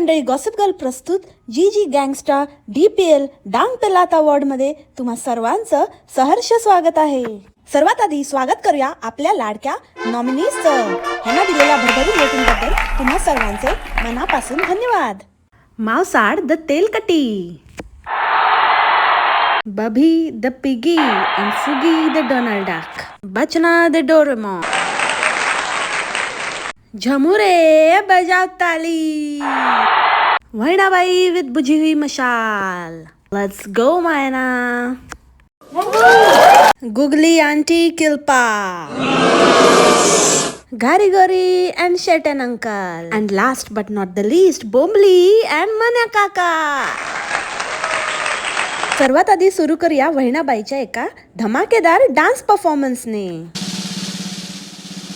मंडळी gossip girl प्रस्तुत G G gangster D P L Dang पेलात अवॉर्डमध्ये तुम्हा सर्वांचं सहर्ष स्वागत आहे. सर्वात आधी स्वागत करूया आपल्या लाडक्या नॉमिनीजचं ह्यांना दिलेल्या भरभरून रेटिंगबद्दल तुम्हा सर्वांचे मनापासून धन्यवाद. मावसाड द तेलकटी. बभी द पिगी अँड फुगी द डोनाल्ड डाक बचना द डोरेमॉन झमुरे बजाव ताली. वैणाबाई विथ बुझी हुई मशाल. लेट्स गो मायना. गुगली आंटी किल्पा. घारी गोरी and शेटन uncle. And last but not the least बोंबली and मन्या काका. सर्वात आधी सुरू करूया वहिणाबाईच्या एका धमाकेदार डान्स परफॉर्मन्सने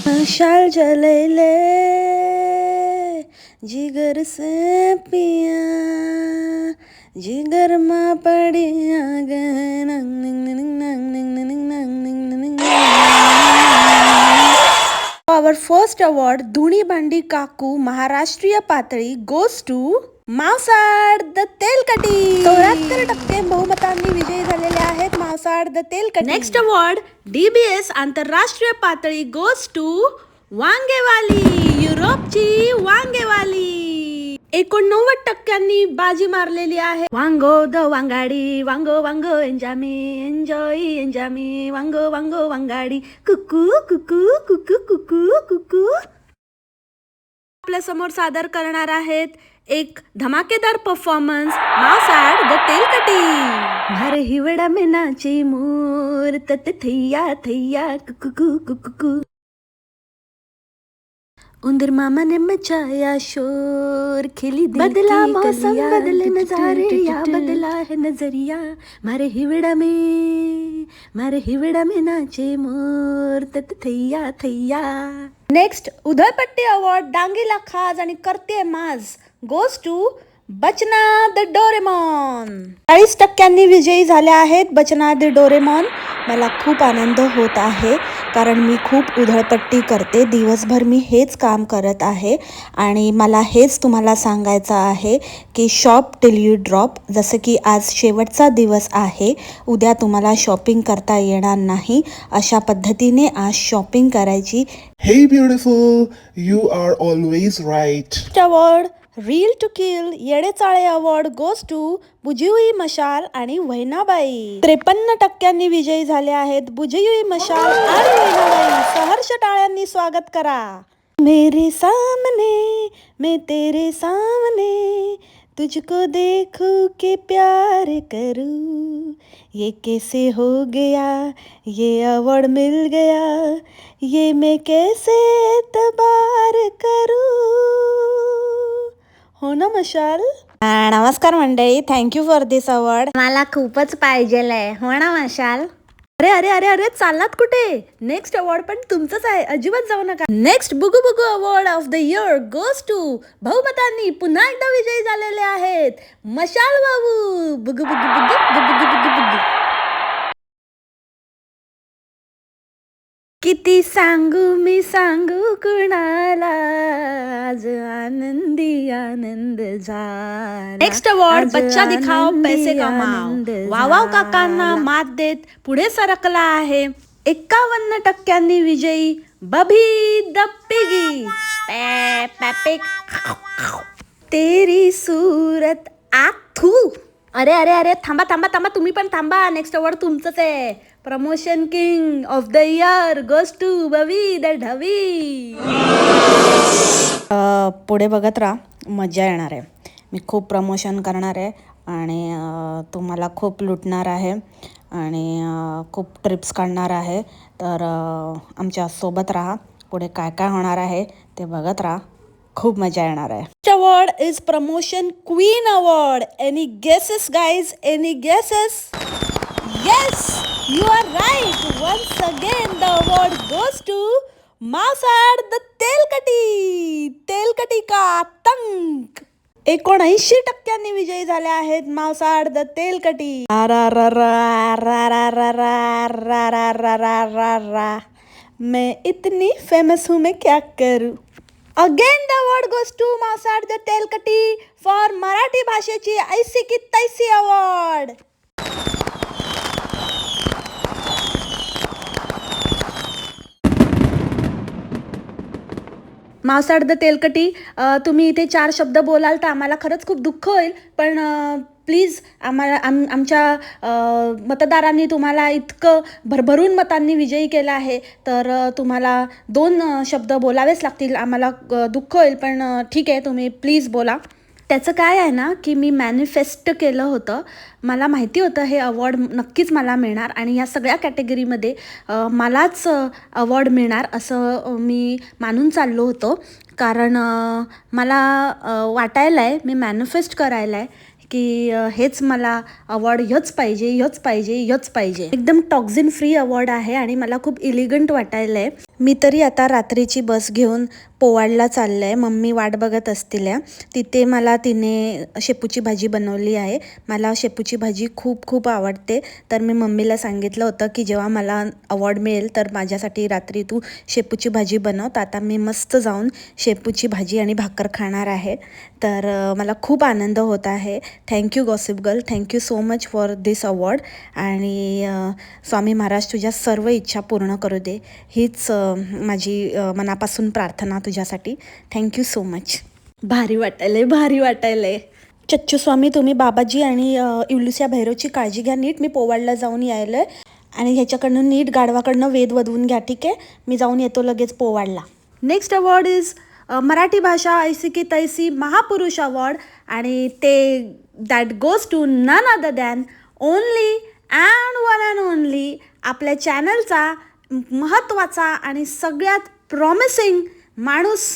मशाल जलैले. જીગર સે પિયા જીગરમાં પડ્યા पॉवर फर्स्ट अवॉर्ड धुणी भांडी काकू महाराष्ट्रीय पातळी गोज टू मावसाड द तेलकटी चौऱ्याहत्तर टक्के बहुमतांनी विजयी झालेले आहेत मावसाड द तेलकटी नेक्स्ट अवॉर्ड डीबीएस आंतरराष्ट्रीय पातळी गोज टू वांगेवाली युरोपची वांगेवाली. एकोणनव्वद टक्क्यांनी बाजी मारलेली आहे. वांगो द वांगाडी वांगो वांगो एंजामी एन्जॉय एंजामी वांगो वांगो वांगाडी कुकू कुकू कुकू कुकू कुकू. आपल्यासमोर सादर करणार आहेत एक धमाकेदार परफॉर्मन्स मासाड द तेलकटी. भर हिवडा मेनाची मूर्त मोर थैया थैया कुकू कुकू. उंदर मामा ने मचाया शोर खिली दिल बदला मौसम बदले नजारे या बदला है नजरिया। मारे हिवड़ा में मारे हिवड़ा में नाचे मोर तत थैया थैया। नेक्स्ट उधळपट्टी अवॉर्ड डांगीला खाज आणि करते माज। गोज टू बचना द डोरेमॉन। चाळीस टक्क्यांनी विजयी झाल्या आहेत बचना द डोरेमॉन। मला खूप आनंद होत आहे। कारण मी खूप उधळपट्टी करते. दिवसभर मी हेच काम करत आहे. आणि मला हेच तुम्हाला सांगायचं आहे की शॉप टिल यू ड्रॉप जसं की आज शेवटचा दिवस आहे. उद्या तुम्हाला शॉपिंग करता येणार नाही. अशा पद्धतीने आज शॉपिंग करायची. Hey, beautiful, you are always right. Reel to kill येडेचाळे award goes to बुजियुई मशाल आणि वैनाबाई. त्रेपन्न टक्क्यांनी विजयी झाले आहेत बुजियुई मशाल आणि वैनाबाई. सहर्ष टाळ्यांनी स्वागत करा. मेरे सामने मैं तेरे सामने तुझको देखू के प्यार करूं। ये कैसे हो गया? ये अवार्ड मिल गया। ये मैं कैसे तबार करूं? हो ना मशाल? नमस्कार मंडळी. थँक्यू फॉर दिस अवॉर्ड मला खूपच पाहिजेल आहे हो ना मशाल? अरे अरे अरे अरे चाललात कुठे? नेक्स्ट अवॉर्ड पण तुमचंच आहे. अजिबात जाऊ नका. नेक्स्ट बुगू Buggu award of the year goes to बहुमतांनी पुन्हा एकदा विजयी झालेले आहेत. मशाल बाबू. बुगू बुगू बुगू बुगू बुगू बुगू. किती सांगू मी सांगू कुणाला? आज आनंदी आनंद झाला. नेक्स्ट अवॉर्ड बच्चा दिखाओ आनंदी पैसे कमाओ. आनंद वावाव काकांना. मात देत पुढे सरकला आहे. एकावन्न टक्क्यांनी विजयी बभी द पिगी. पे, तेरी सूरत आथू अरे अरे अरे थांबा थांबा थांबा तुम्ही पण थांबा. नेक्स्ट अवॉर्ड तुमचंच आहे. Promotion king of the year goes to बवी the ढवी पुढे बघत राहा. मजा येणार आहे. मी खूप प्रमोशन करणार आहे आणि तुम्हाला खूप लुटणार आहे आणि खूप ट्रिप्स काढणार आहे. तर आमच्यासोबत राहा. पुढे काय काय होणार आहे ते बघत राहा. खूप मजा येणार आहे. Award is promotion queen award any guesses guys any guesses yes you are right once again the award goes to मासाड the तेलकटी तेलकटी का तंक एकोणऐंशी टक्क्यांनी विजयी झाले आहेत मांसाड द तेलकटी मैं इतनी फेमस हूँ मैं क्या करूँ again the award goes to मांसाड the तेलकटी फॉर मराठी भाषेची ऐसी की तैसी अवॉर्ड मावसाड द तेलकटी तुम्ही इथे चार शब्द बोलाल तर आम्हाला खरंच खूप दुःख होईल. पण प्लीज आम्हाला आम आमच्या मतदारांनी तुम्हाला इतकं भरभरून मतांनी विजयी केलं आहे. तर तुम्हाला दोन शब्द बोलावेच लागतील. आम्हाला दुःख होईल. पण ठीक आहे तुम्ही प्लीज बोला. त्याचं काय आहे ना की मी मॅनिफेस्ट केलं होतं. मला माहिती होतं हे अवॉर्ड नक्कीच मला मिळणार आणि या सगळ्या कॅटेगरीमध्ये मलाच अवॉर्ड मिळणार असं मी मानून चाललो होतो. कारण मला वाटायला आहे मी मॅनिफेस्ट करायला आहे की हेच मला अवॉर्ड ह्योच पाहिजे ह्योच पाहिजे ह्योच पाहिजे. एकदम टॉक्झिन फ्री अवॉर्ड आहे आणि मला खूप इलिगंट वाटायला आहे मी तरी आता रात्रीची बस घेऊन पोवाडला चाललं आहे मम्मी वाट बघत असतील. तिथे मला तिने शेपूची भाजी बनवली आहे. मला शेपूची भाजी खूप खूप आवडते. तर मी मम्मीला सांगितलं होतं की जेव्हा मला अवॉर्ड मिळेल तर माझ्यासाठी रात्री तू शेपूची भाजी बनव. तर आता मी मस्त जाऊन शेपूची भाजी आणि भाकर खाणार आहे. तर मला खूप आनंद होत आहे. Thank you gossip girl thank you so much for this award आणि स्वामी महाराज तुझ्या सर्व इच्छा पूर्ण करू दे. हीच माझी मनापासून प्रार्थना तुझ्यासाठी. थँक्यू सो मच भारी वाटायलंय भारी वाटायलंय. चच्चू स्वामी तुम्ही बाबाजी आणि इवलुसिया भैरवची काळजी घ्या नीट मी पोवाडला जाऊन यायलं आहे आणि ह्याच्याकडनं नीट गाढवाकडनं वेद वधवून घ्या ठीक आहे? मी जाऊन येतो लगेच पोवाडला. नेक्स्ट अवॉर्ड इज मराठी भाषा ऐसी की तैसी महापुरुष अवॉर्ड आणि ते that goes to none other than only and one and only आपल्या चॅनलचा महत्त्वाचा आणि सगळ्यात प्रॉमिसिंग माणूस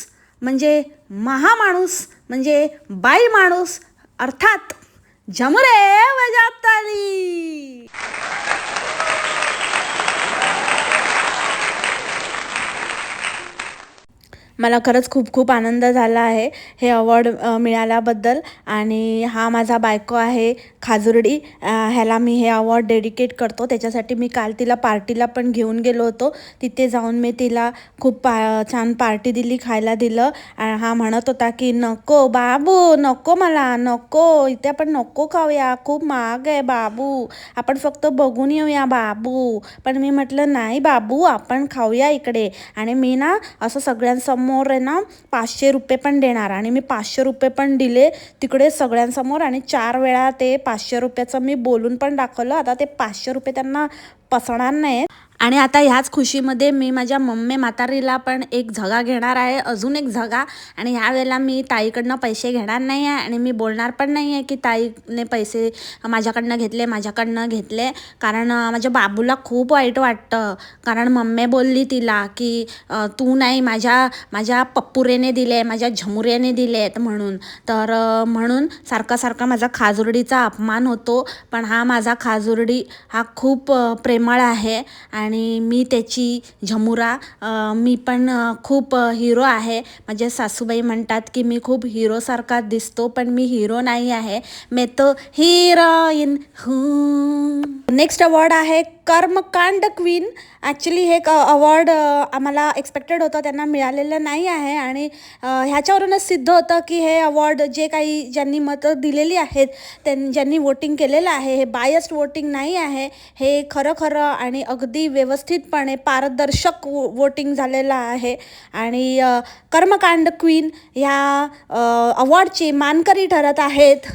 म्हणजे महामाणूस म्हणजे बाई माणूस अर्थात झमरे वजाताली मला खरंच खूप खूप आनंद झाला आहे हे अवॉर्ड मिळाल्याबद्दल. आणि हा माझा बायको आहे खाजुर्डी. ह्याला मी हे अवॉर्ड डेडिकेट करतो. त्याच्यासाठी मी काल तिला पार्टीला पण घेऊन गेलो होतो. तिथे जाऊन मी तिला खूप पा छान पार्टी दिली खायला दिलं. हा म्हणत होता की नको बाबू नको मला नको. इथे आपण नको खाऊया. खूप महाग आहे बाबू. आपण फक्त बघून येऊया बाबू. पण मी म्हटलं नाही बाबू आपण खाऊया इकडे. आणि मी ना असं सगळ्यांसमोर आहे ना पाचशे रुपये पण देणार. आणि मी पाचशे रुपये पण दिले तिकडे सगळ्यांसमोर. आणि चार वेळा ते पाचशे रुपयाचं मी बोलून पण दाखवलं. आता ते पाचशे रुपये त्यांना पसणार नाहीत. आणि आता ह्याच खुशीमध्ये मी माझ्या मम्मी म्हातारीला पण एक झगा घेणार आहे अजून एक झगा. आणि ह्या वेळेला मी ताईकडनं पैसे घेणार नाही आहे आणि मी बोलणार पण नाही आहे की ताईने पैसे माझ्याकडनं घेतले माझ्याकडनं घेतले. कारण माझ्या बाबूला खूप वाईट वाटतं. कारण मम्मी बोलली तिला की तू नाही माझ्या माझ्या पप्पुरेने दिले माझ्या झमुरेने आहेत म्हणून. तर म्हणून सारखा सारखा माझा खाजुर्डीचा अपमान होतो. पण हा माझा खाजुर्डी हा खूप प्रेमळ आहे. आणि आणि मी त्याची झमुरा मी पण खूप हिरो आहे. माझे सासूबाई म्हणतात की मी खूप हिरोसारखा दिसतो पण मी हिरो नाही आहे. मी तो हिरोईन हू. नेक्स्ट अवॉर्ड आहे कर्मकांड क्वीन ॲक्च्युली हे क अवॉर्ड आम्हाला एक्सपेक्टेड होतं त्यांना मिळालेलं नाही आहे. आणि ह्याच्यावरूनच सिद्ध होतं की हे अवॉर्ड जे काही ज्यांनी मतं दिलेली आहेत त्यां ज्यांनी वोटिंग केलेलं आहे हे बायस्ड वोटिंग नाही आहे. हे खरं खरं आणि अगदी व्यवस्थितपणे पारदर्शक वो वोटिंग झालेलं आहे. आणि कर्मकांड क्वीन ह्या अवॉर्डची मानकरी ठरत आहेत.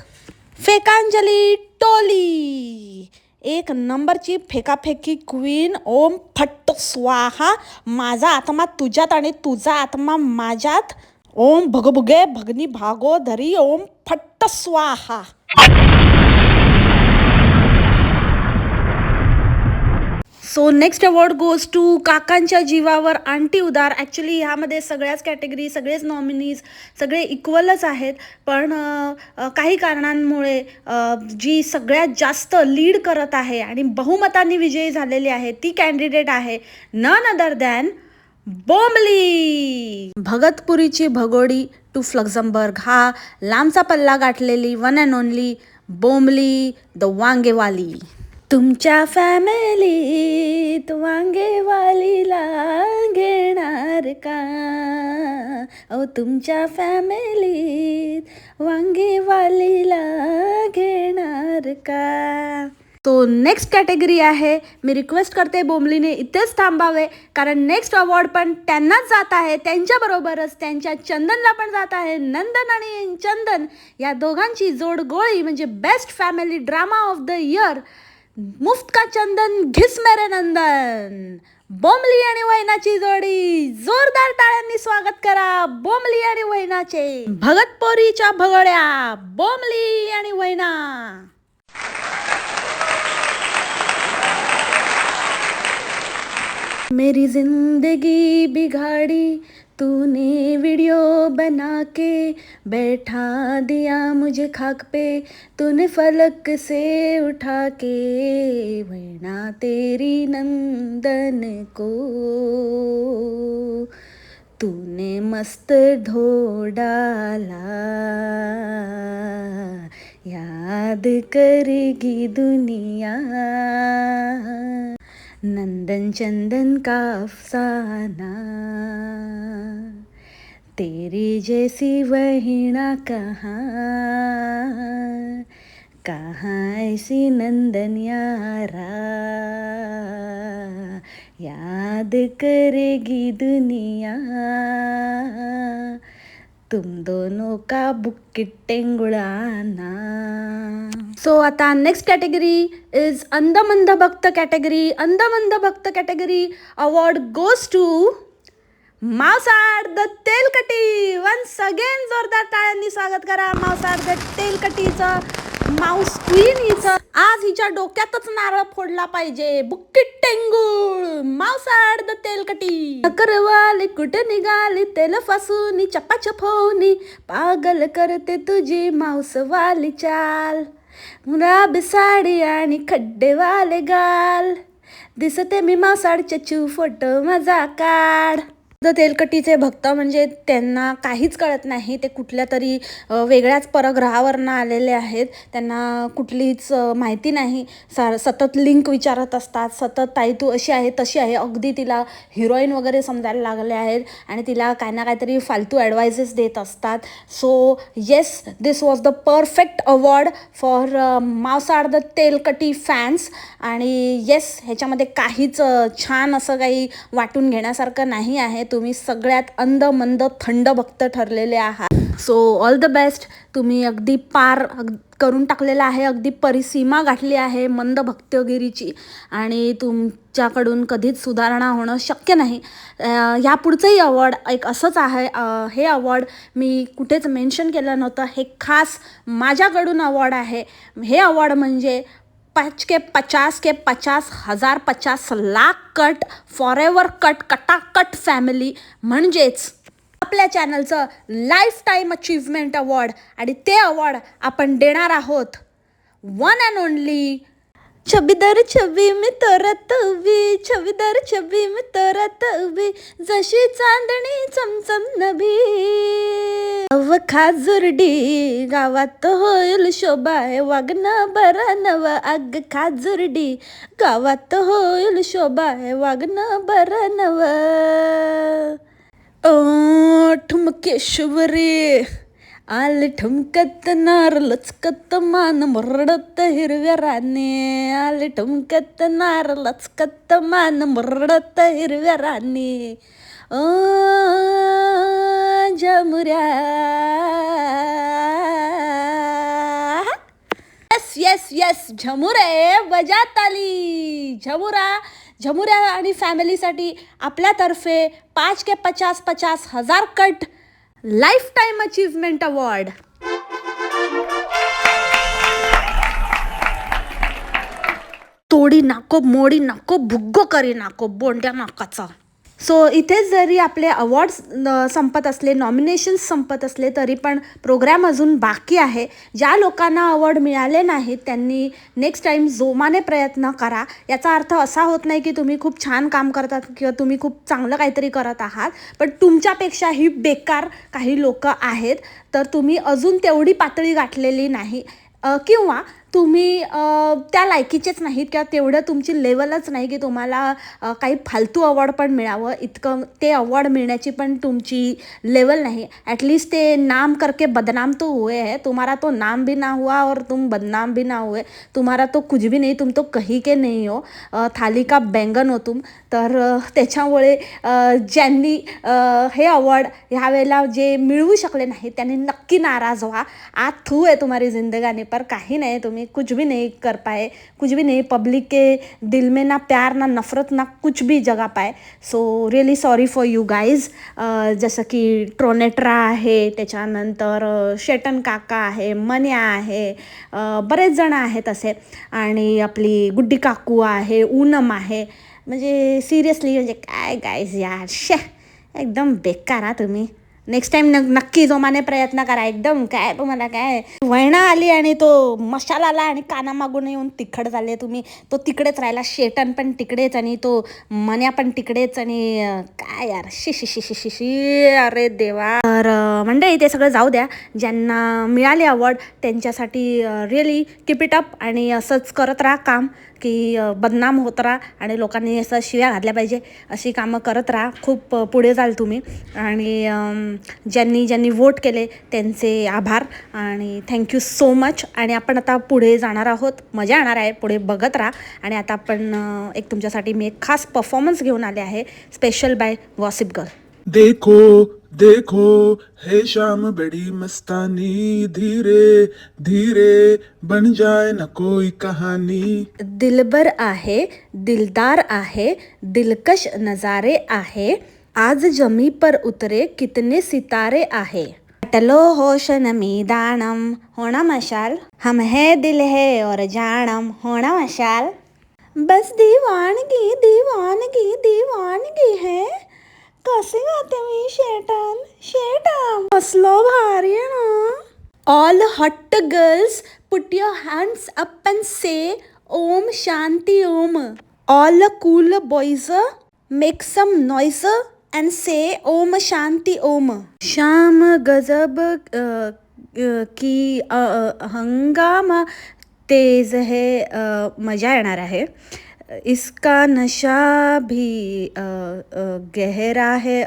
फेकांजली टोली. एक नंबरची फेकाफेकी क्वीन ओम फट्ट स्वाहा. माझा आत्मा तुझ्यात आणि तुझा आत्मा माझ्यात. ओम भगभुगे भगनी भागो धरी ओम फट्ट स्वाहा. So next award goes to काकांच्या जीवावर आंटी उदार. ॲक्च्युली ह्यामध्ये सगळ्याच कॅटेगरी सगळेच नॉमिनीज सगळे इक्वलच आहेत. पण काही कारणांमुळे जी सगळ्यात जास्त लीड करत आहे आणि बहुमतांनी विजयी झालेली आहे ती कॅन्डिडेट आहे नन अदर दॅन बोंबली. भगतपुरीची भगोडी टू फ्लक्झम्बर्ग हा लांबचा पल्ला गाठलेली वन अँड ओनली बोंबली द वांगेवाली तुमच्या फॅमिलीत वांगेवालीला घेणार का? अहो तुमच्या फॅमिलीत वांगेवालीला घेणार का? तो नेक्स्ट कॅटेगरी आहे. मी रिक्वेस्ट करते बोंबलीने इथेच थांबावे. कारण नेक्स्ट अवॉर्ड पण त्यांनाच जात आहे. त्यांच्याबरोबरच त्यांच्या चंदनला पण जात आहे. नंदन आणि चंदन या दोघांची जोडगोळी म्हणजे best family drama of the year मुफ्त का चंदन घिस मेरे नंदन? बोमली आणि वैनाची जोडी. जोरदार टाळ्यांनी स्वागत करा बोमली आणि वैनाचे. भगतपोरीच्या भगड्या बोमली आणि वैना. मेरी जिंदगी बिघाडी तूने वीडियो बना के बैठा दिया मुझे खाक पे, तूने फलक से उठा के वैना तेरी नंदन को। तूने मस्त ढो डाला याद करेगी दुनिया। नंदन चंदन का अफसाना तेरी जैसी वहीणा कहाँ कहाँ ऐसी नंदन यारा याद करेगी दुनिया। तुम दोनों का बुक्किट टेंगुळाना सो आता नेक्स्ट कॅटेगरी इज अंदमंद भक्त कॅटेगरी अंधमंद भक्त कॅटेगरी अवॉर्ड गोज टू मावसाड द तेलकटी वन्स अगेन जोरदार टाळ्यांनी स्वागत करा मावसाड द तेलकटीचं माऊस क्वीन हिचं आज हिच्या डोक्यातच नारळ फोडला पाहिजे. बुक्कीट टेंगूळ मावसाड द तेलकटी. करवाली कुठे निघाली तेल फासूनी चप्पा पागल करते तुझी मांसवाली चाल. गुलाबी साडी आणि खड्डेवाले गाल. दिसते मी मावसाडचे चू फोटो मजा काढ तेलकटीचे भक्त म्हणजे त्यांना काहीच कळत नाही ते कुठल्या तरी वेगळ्याच परग्रहावरनं आलेले आहेत. त्यांना कुठलीच माहिती नाही. सा सतत लिंक विचारत असतात सतत ताई तू अशी आहे तशी आहे. अगदी तिला हिरोईन वगैरे समजायला लागले आहेत आणि तिला काय ना काहीतरी फालतू ॲडवायजेस देत असतात. So yes this was the perfect award for मावसाड the तेलकटी फॅन्स आणि येस ह्याच्यामध्ये काहीच छान असं काही वाटून घेण्यासारखं नाही आहे. तुम्ही सगळ्यात अंद मंद थंड भक्त ठरलेले आहात. सो ऑल द बेस्ट तुम्ही अगदी पार अग करून टाकलेला आहे अगदी परिसीमा गाठली आहे मंद भक्तगिरीची. आणि तुमच्याकडून कधीच सुधारणा होणं शक्य नाही. ह्यापुढचंही अवॉर्ड एक असंच आहे. हे अवॉर्ड मी कुठेच मेन्शन केलं नव्हतं. हे खास माझ्याकडून अवॉर्ड आहे. हे अवॉर्ड म्हणजे पाच के पचास के पचास हजार पचास lakh cut for ever cut कटाकट family म्हणजेच आपल्या चॅनलचं लाईफ टाईम अचीवमेंट अवॉर्ड आणि ते अवॉर्ड आपण देणार आहोत. वन अँड ओनली छबीदार छबी मी तरत उभी छबीदार छबी मी तरत उभी जशी चांदणी चमचम नभी. अव खाजुर्डी गावात होईल शोभा वागणं बरं नव अग खाजुर्डी गावात होईल शोभा वागणं बरं नव. ओ ठुमकेश्वरी आले ठुमकत नार लचकत मान मुरडत हिरव्या राणे. आले ठुमकत नार लचकत मान मुरडत हिरव्या राणे. ओ जमुऱ्या येस येस येस झमुरे बजात आली झमुरा झमुऱ्या आणि फॅमिलीसाठी आपल्यातर्फे पाच के पचास पचास हजार cut lifetime achievement award तोडी नाको मोडी नाको भुग्गो करी नाको बोंड्या नाकाचा. सो इथेच जरी आपले अवॉर्ड्स संपत असले नॉमिनेशन्स संपत असले तरी पण प्रोग्राम अजून बाकी आहे. ज्या लोकांना अवॉर्ड मिळाले नाहीत त्यांनी नेक्स्ट टाईम जोमाने प्रयत्न करा. याचा अर्थ असा होत नाही की तुम्ही खूप छान काम करतात किंवा तुम्ही खूप चांगलं काहीतरी करत आहात पण तुमच्यापेक्षाही बेकार काही लोक आहेत. तर तुम्ही अजून तेवढी पातळी गाठलेली नाही. किंवा तुम्ही त्या लायकीचेच नाहीत किंवा तेवढं तुमची लेवलच नाही की तुम्हाला काही फालतू अवॉर्ड पण मिळावं. इतकं ते अवॉर्ड मिळण्याची पण तुमची लेवल नाही. ॲटलीस्ट ते नाम करके बदनाम तो हुए है. तुम्हारा तो नाम भी ना हुआ और तुम बदनाम भी ना हुए. तुम्हारा तो कुछ भी नहीं तुम तो कही के नहीं हो. थाली का बैंगन हो तुम. तर त्याच्यामुळे ज्यांनी हे अवॉर्ड ह्या वेळेला जे मिळवू शकले नाही त्यांनी नक्की नाराज व्हा. आज थू आहे तुम्हारी जिंदगाने पर काही नाही. तुम्ही कुछ भी नहीं कर पाए कुछ भी नहीं पब्लिक के दिल में ना प्यार ना नफरत ना कुछ भी जगा पाए। So really sorry for you guys जसं की ट्रोनेट्रा आहे त्याच्यानंतर शेटन काका आहे मन्या आहे बरेच जण आहेत असे. आणि आपली गुड्डी काकू आहे ऊनम आहे. म्हणजे सिरियसली म्हणजे काय गाईज यार? शे एकदम बेकार हा तुम्ही. नेक्स्ट टाइम न नक्की जोमाने प्रयत्न करा. एकदम काय तुम्हाला काय. वळणा आली आणि तो मशाला आला आणि कानामागून येऊन तिखट झाले तुम्ही. तो तिकडेच राहिला. शेटन पण तिकडेच आणि तो मन्या पण तिकडेच आणि काय यार. शि शिशी शी शि अरे देवा. तर म्हणजे ते सगळं जाऊ द्या. ज्यांना मिळाली आवड त्यांच्यासाठी रिअली किप इट अप आणि असंच करत राहा काम की बदनाम होत राहा आणि लोकांनी असं शिव्या घातल्या पाहिजे. अशी कामं करत राहा. खूप पुढे जाल तुम्ही. आणि ज्यांनी ज्यांनी वोट केले त्यांचे आभार आणि थँक्यू सो मच आणि आपण आता पुढे जाणार आहोत. मजा येणार आहे. पुढे बघत राहा. आणि आता आपण एक तुमच्यासाठी मी एक खास परफॉर्मन्स घेऊन आले आहे. स्पेशल बाय वॉसिप गर्ल देखो देखो है शाम बड़ी मस्तानी धीरे धीरे बन जाए न कोई कहानी. दिलबर आहे दिलदार आहे दिलकश नजारे आहे. आज जमी पर उतरे कितने सितारे आहे? टलो होश नमी दानम होना मशाल? हम है दिल है और जानम होना मशाल? बस दीवानगी दीवानगी दीवानगी है। कसे गाते मी शेटन शेटन कसलो भारी आहे ना। All hot girls put your hands up and say Om Shanti Om. All cool boys make some noise and say Om Shanti Om. Shyam गजब uh, की अ, हंगामा तेज है मजा येणार आहे. इसका नशा भी गहरा है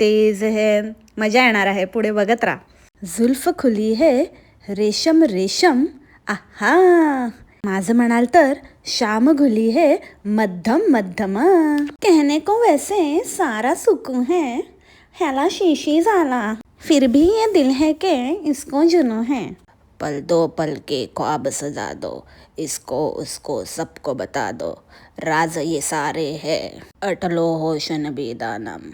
तेज है मजा येणार आहे पुढे बघत राहा. जुल्फ खुली है रेशम रेशम आहा! माझं म्हणाल तर श्याम घुली है मध्यम मध्यम. कहने को वैसे सारा सुकून है, ह्याला शीशी झाला. फिर भी ये दिल है के इसको जुनू है. पल दो पल के ख्वाब सजा दो, इसको उसको सबको बता दो, राज ये सारे है, अटलो होशन बेदानम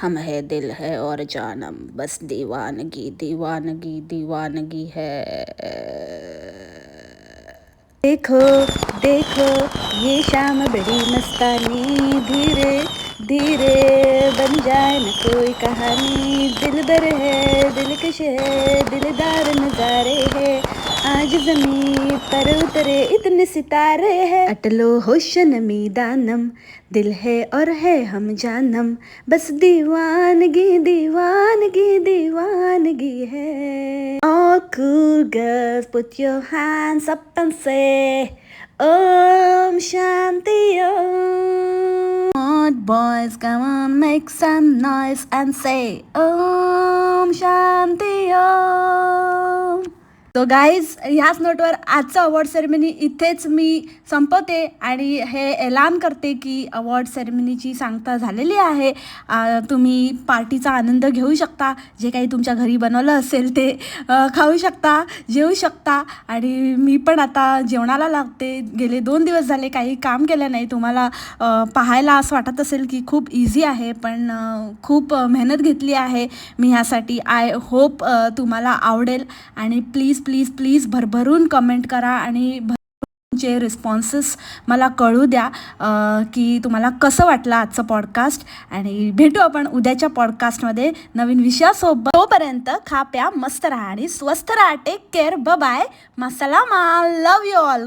हम है दिल है और जानम, बस दीवानगी दीवानगी दीवानगी है। देखो देखो, ये शाम बड़ी मस्तानी। धीरे धीरे बन जाए न कोई कहानी। दिल बर है दिलकश है दिलदार नजारे है। आज ज़मीन पर उतरे इतने सितारे हैं। अटलो होशन मीदानम, दिल है और है हम जानम। बस दीवानगी दीवानगी दीवानगी है। ओ cool girls put your hands up and say. Om Shanti, Om. Hot boys come on make some noise and say Om Shanti, Om. तो गाईज ह्याच नोटवर आजचं अवॉर्ड सेरेमनी इथेच मी संपवते आणि हे ऐलान करते की अवॉर्ड सेरेमनीची सांगता झालेली आहे. तुम्ही पार्टीचा आनंद घेऊ शकता. जे काही तुमच्या घरी बनवलं असेल ते खाऊ शकता जेवू शकता. आणि मी पण आता जेवणाला लागते. गेले दोन दिवस झाले काही काम केलं नाही. तुम्हाला पाहायला असं वाटत असेल की खूप इझी आहे पण खूप मेहनत घेतली आहे. मी ह्यासाठी आय होप तुम्हाला आवडेल. आणि प्लीज प्लीज प्लीज भरभरून कमेंट करा आणि तुमचे रिस्पॉन्सेस मला कळू द्या की तुम्हाला कसं वाटलं आजचं पॉडकास्ट आणि भेटू आपण उद्याच्या पॉडकास्टमध्ये नवीन विषयासोबत तोपर्यंत खा प्या मस्त राहा आणि स्वस्त राहा. टेक केअर ब बाय मसाला मा लव यू ऑल